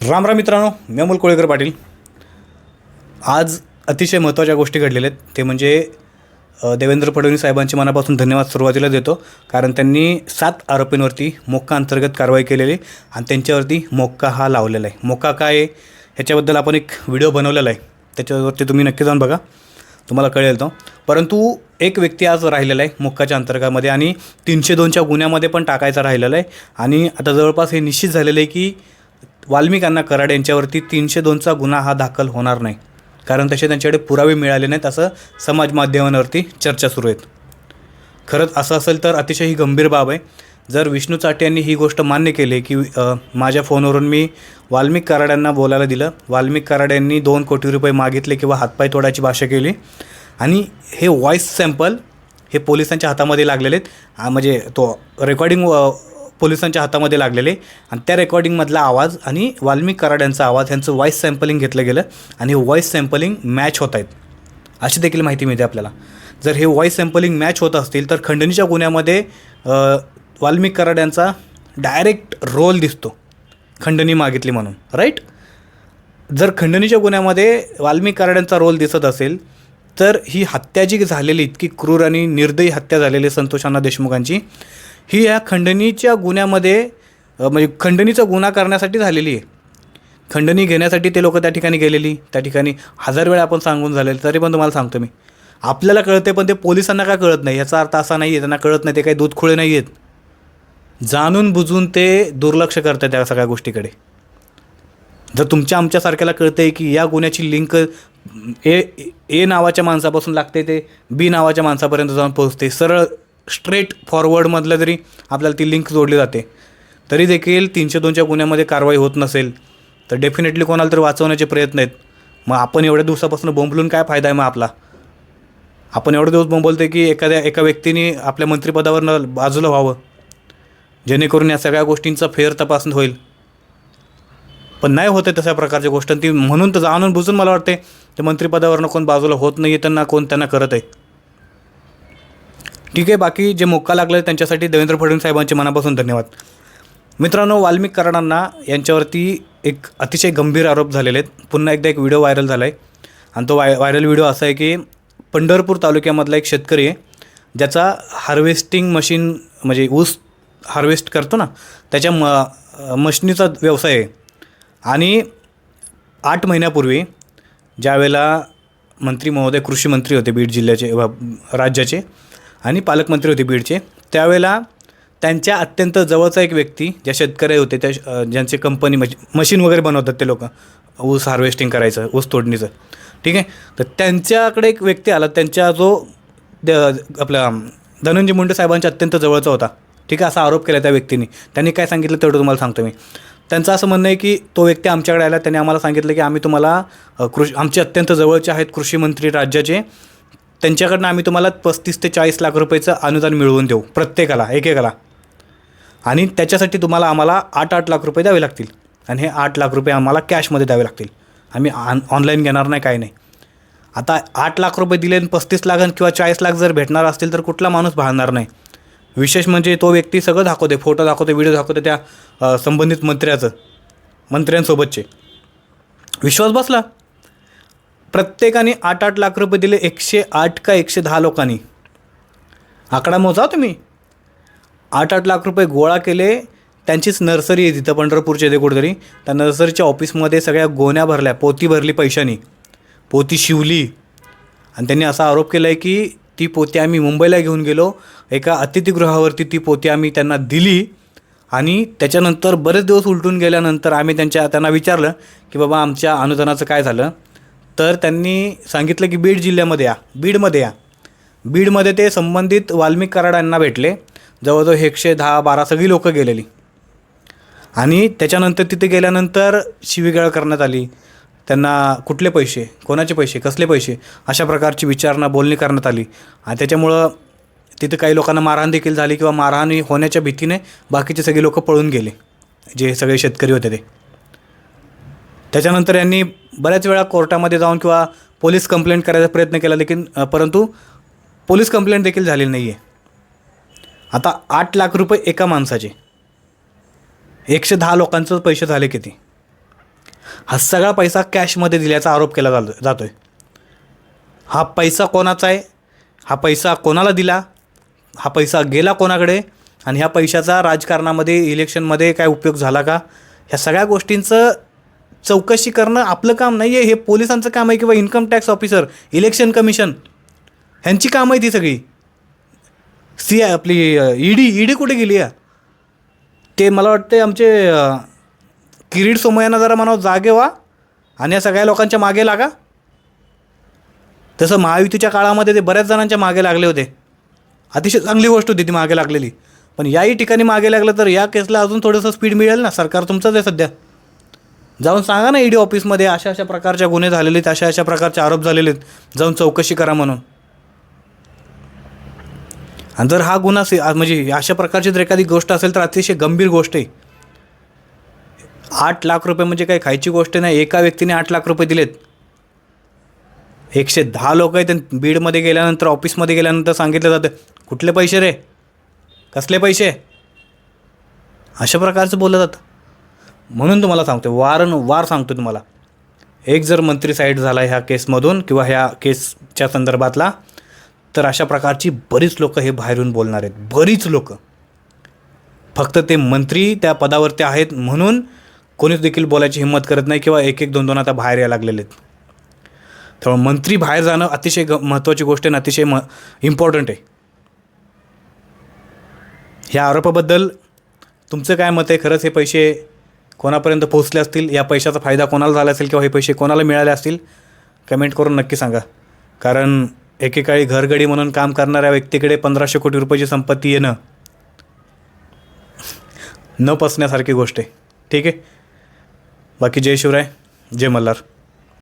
राम राम मित्रांनो मी अमोल कोळेकर पाटील. आज अतिशय महत्त्वाच्या गोष्टी घडलेल्या आहेत. ते म्हणजे देवेंद्र फडणवीस साहेबांचे मनापासून धन्यवाद सुरुवातीला देतो. कारण त्यांनी सात आरोपींवरती मोक्का अंतर्गत कारवाई केलेली आणि त्यांच्यावरती मोक्का हा लावलेला आहे. मोक्का काय आहे ह्याच्याबद्दल आपण एक व्हिडिओ बनवलेला आहे. त्याच्यावरती तुम्ही नक्की जाऊन बघा. तुम्हाला कळेल तो. परंतु एक व्यक्ती आज राहिलेला आहे मोक्काच्या अंतर्गामध्ये आणि तीनशे दोनच्या गुन्ह्यामध्ये पण टाकायचा राहिलेला आहे. आणि आता जवळपास हे निश्चित झालेलं आहे की वाल्मिकांना कराड यांच्यावरती तीनशे दोनचा गुन्हा हा दाखल होणार नाही. कारण तसे त्यांच्याकडे पुरावे मिळाले नाहीत असं समाज माध्यमांवरती चर्चा सुरू आहेत. खरंच असं असेल तर अतिशय ही गंभीर बाब आहे. जर विष्णू चाटे यांनी ही गोष्ट मान्य केली की माझ्या फोनवरून मी वाल्मिक कराड्यांना बोलायला दिलं. वाल्मिक कराड यांनी दोन कोटी रुपये मागितले किंवा हातपाय तोडायची भाषा केली. आणि हे व्हॉईस सॅम्पल हे पोलिसांच्या हातामध्ये लागलेले आहेत. म्हणजे तो रेकॉर्डिंग पोलिसांच्या हातामध्ये लागलेले. आणि त्या रेकॉर्डिंगमधला आवाज आणि वाल्मिक कराड यांचा आवाज यांचं व्हॉईस सॅम्पलिंग घेतलं गेलं आणि हे व्हॉईस सॅम्पलिंग मॅच होत आहेत. अशी देखील माहिती मिळते आपल्याला. जर हे व्हॉईस सॅम्पलिंग मॅच होत असतील तर खंडणीच्या गुन्ह्यामध्ये वाल्मिक कराड यांचा डायरेक्ट रोल दिसतो. खंडणी मागितली म्हणून राईट जर खंडणीच्या गुन्ह्यामध्ये वाल्मिक कराड्यांचा रोल दिसत असेल तर ही हत्या जी झालेली इतकी क्रूर आणि निर्दयी हत्या झालेली संतोषांना देशमुखांची. ही या खंडणीच्या गुन्ह्यामध्ये म्हणजे खंडणीचा गुन्हा करण्यासाठी झालेली आहे. खंडणी घेण्यासाठी ते लोक त्या ठिकाणी गेलेली त्या ठिकाणी हजार वेळा आपण सांगून झालेलं तरी पण तुम्हाला सांगतो मी. आपल्याला कळते पण ते पोलिसांना का कळत नाही? याचा अर्थ असा नाही आहे त्यांना कळत नाही ते काही दूधखुळे नाही आहेत जाणून बुजून ते दुर्लक्ष करतात त्या सगळ्या गोष्टीकडे. जर तुमच्या आमच्यासारख्याला कळतं आहे की या गुन्ह्याची लिंक ए ए नावाच्या माणसापासून लागते ते बी नावाच्या माणसापर्यंत जाऊन पोहोचते सरळ स्ट्रेट फॉरवर्डमधलं जरी आपल्याला ती लिंक जोडली जाते तरी देखील तीनशे दोनच्या गुन्ह्यामध्ये कारवाई होत नसेल तर डेफिनेटली कोणाला तरी वाचवण्याचे प्रयत्न आहेत. मग आपण एवढ्या दिवसापासून बोंबलून काय फायदा आहे मग आपला? आपण एवढे दिवस बोंबलतो की एखाद्या एका व्यक्तीने आपल्या मंत्रिपदावरनं बाजूला व्हावं जेणेकरून या सगळ्या गोष्टींचा फेर तपासून होईल. पण नाही होते तशा प्रकारच्या गोष्टी ती म्हणून तर जाणून बुजून मला वाटते ते मंत्रिपदावरनं कोण बाजूला होत नाही आहे त्यांना कोण त्यांना करत आहे. ठीक आहे बाकी जे मोक्का लागले त्यांच्यासाठी देवेंद्र फडणवीस साहेबांचे मनापासून धन्यवाद. मित्रांनो वाल्मिक कराडांना यांच्यावरती एक अतिशय गंभीर आरोप झालेले आहेत. पुन्हा एकदा एक व्हिडिओ व्हायरल झाला आहे आणि तो वाय व्हायरल व्हिडिओ असा आहे की पंढरपूर तालुक्यामधला एक शेतकरी आहे ज्याचा हार्वेस्टिंग मशीन म्हणजे ऊस हार्वेस्ट करतो ना त्याच्या म मशिनीचा व्यवसाय आहे. आणि आठ महिन्यापूर्वी ज्यावेळेला मंत्री महोदय कृषी मंत्री होते बीड जिल्ह्याचे राज्याचे आणि पालकमंत्री होते बीडचे. त्यावेळेला त्यांच्या अत्यंत जवळचा एक व्यक्ती ज्या शेतकरी होते त्या ज्यांचे कंपनी म्हणजे मशीन वगैरे बनवतात ते लोक. ऊस हार्वेस्टिंग करायचं ऊस तोडणीचं. ठीक आहे? तर त्यांच्याकडे एक व्यक्ती आला त्यांच्या जो द आपला धनंजय मुंडे साहेबांच्या अत्यंत जवळचा होता. ठीक आहे? असा आरोप केला त्या व्यक्तीने. त्यांनी काय सांगितलं तेवढं तुम्हाला सांगतो मी. त्यांचं असं म्हणणं आहे की तो व्यक्ती आमच्याकडे आला त्यांनी आम्हाला सांगितलं की आम्ही तुम्हाला कृषी आमचे अत्यंत जवळचे आहेत कृषी मंत्री राज्याचे. त्यांच्याकडनं आम्ही तुम्हाला पस्तीस ते चाळीस लाख रुपयेचं अनुदान मिळवून देऊ प्रत्येकाला एकेकाला. आणि त्याच्यासाठी तुम्हाला आम्हाला आठ आठ लाख रुपये द्यावे लागतील. आणि हे आठ लाख रुपये आम्हाला कॅशमध्ये द्यावे लागतील. आम्ही ऑन ऑनलाईन घेणार नाही काय नाही. आता आठ लाख रुपये दिले आणि पस्तीस लाख आणि किंवा चाळीस लाख जर भेटणार असतील तर कुठला माणूस भाळणार नाही. विशेष म्हणजे तो व्यक्ती सगळं दाखवते फोटो दाखवते व्हिडिओ दाखवते त्या संबंधित मंत्र्याचं मंत्र्यांसोबतचे. विश्वास बसला. प्रत्येकाने आठ आठ लाख रुपये दिले एकशे आठ का एकशे दहा लोकांनी? आकडा मोजा तुम्ही. आठ आठ लाख रुपये गोळा केले त्यांचीच नर्सरी आहे तिथं पंढरपूरच्या इथे कुठेतरी. त्या नर्सरीच्या ऑफिसमध्ये सगळ्या गोण्या भरल्या पोती भरली पैशानी. पोती शिवली. आणि त्यांनी असा आरोप केला आहे की ती पोती आम्ही मुंबईला घेऊन गेलो. एका अतिथीगृहावरती ती पोती आम्ही त्यांना दिली. आणि त्याच्यानंतर बरेच दिवस उलटून गेल्यानंतर आम्ही त्यांच्या त्यांना विचारलं की बाबा आमच्या अनुदानाचं काय झालं? तर त्यांनी सांगितलं की बीड जिल्ह्यामध्ये या बीडमध्ये या. बीडमध्ये ते संबंधित वाल्मिक कराड यांना भेटले. जवळजवळ एकशे दहा बारा सगळी लोकं गेलेली. आणि त्याच्यानंतर तिथे गेल्यानंतर शिवीगाळ करण्यात आली. त्यांना कुठले पैसे कोणाचे पैसे कसले पैसे अशा प्रकारची विचारणा बोलणी करण्यात आली. आणि त्याच्यामुळं तिथं काही लोकांना मारहाण देखील झाली किंवा मारहाण होण्याच्या भीतीने बाकीचे सगळे लोक पळून गेले. जे सगळे शेतकरी होते ते. त्याच्यानंतर यांनी बऱ्याच वेळा कोर्टामध्ये जाऊन किंवा पोलीस कंप्लेंट करायचा प्रयत्न केला लेकिन परंतु पोलीस कंप्लेंट देखील झालेली नाही आहे आता आठ लाख रुपये एका माणसाचे एकशे दहा लोकांचं पैसे झाले किती? हा सगळा पैसा कॅशमध्ये दिल्याचा आरोप केला जातो जातो आहे हा पैसा कोणाचा आहे? हा पैसा कोणाला दिला? हा पैसा गेला कोणाकडे? आणि ह्या पैशाचा राजकारणामध्ये इलेक्शनमध्ये काय उपयोग झाला का? ह्या सगळ्या गोष्टींचं चौकशी करणं आपलं काम नाही आहे हे पोलिसांचं काम आहे किंवा income tax officer election commission ह्यांची कामं आहे ती सगळी. सी आय आपली ईडी ईडी कुठे गेली आहे ते मला वाटते आमचे किरीट सोमयांना जरा म्हणावं जागे व्हा आणि या सगळ्या लोकांच्या मागे लागा. तसं महायुतीच्या काळामध्ये ते बऱ्याच जणांच्या मागे लागले होते. अतिशय चांगली गोष्ट होती ती मागे लागलेली. पण याही ठिकाणी मागे लागलं तर या केसला अजून थोडंसं स्पीड मिळेल ना? सरकार तुमचंच आहे सध्या. जाऊन सांगा ना ईडी ऑफिसमध्ये अशा अशा प्रकारच्या गुन्हे झालेले आहेत अशा अशा प्रकारचे आरोप झालेले आहेत. जाऊन चौकशी करा म्हणून. आणि जर हा गुन्हा से म्हणजे अशा प्रकारची जर एखादी गोष्ट असेल तर अतिशय गंभीर गोष्ट आहे. आठ लाख रुपये म्हणजे काही खायची गोष्ट नाही. एका व्यक्तीने आठ लाख रुपये दिलेत. एकशे दहा लोक आहेत आणि बीडमध्ये गेल्यानंतर ऑफिसमध्ये गेल्यानंतर सांगितलं जातं कुठले पैसे रे? कसले पैसे? अशा प्रकारचं बोललं जातं. म्हणून तुम्हाला सांगतो वारंवार सांगतो तुम्हाला. एक जर मंत्री साईड झाला ह्या केसमधून किंवा ह्या केसच्या संदर्भातला तर अशा प्रकारची बरीच लोक हे बाहेरून बोलणार आहेत. बरीच लोक. फक्त ते मंत्री त्या पदावरती आहेत म्हणून कोणीच देखील बोलायची हिंमत करत नाही किंवा एक एक दोन दोन आता बाहेर यायला लागलेले आहेत. त्यामुळे मंत्री बाहेर जाणं अतिशय ग महत्त्वाची गोष्ट आहे आणि अतिशय म इम्पॉर्टंट आहे. ह्या आरोपाबद्दल तुमचं काय मत आहे? खरंच हे पैसे कोणापर्यंत पोहोचले असतील या पैशाचा फायदा कोणाला झाला असेल किंवा हे पैसे कोणाला मिळाले असतील कमेंट करून नक्की सांगा. कारण एकेकाळी घरगडी म्हणून काम करणाऱ्या व्यक्तीकडे पंधराशे कोटी रुपयाची संपत्ती येणं न पसण्यासारखी गोष्ट आहे. ठीक आहे? बाकी जय शिवराय जय मल्हार.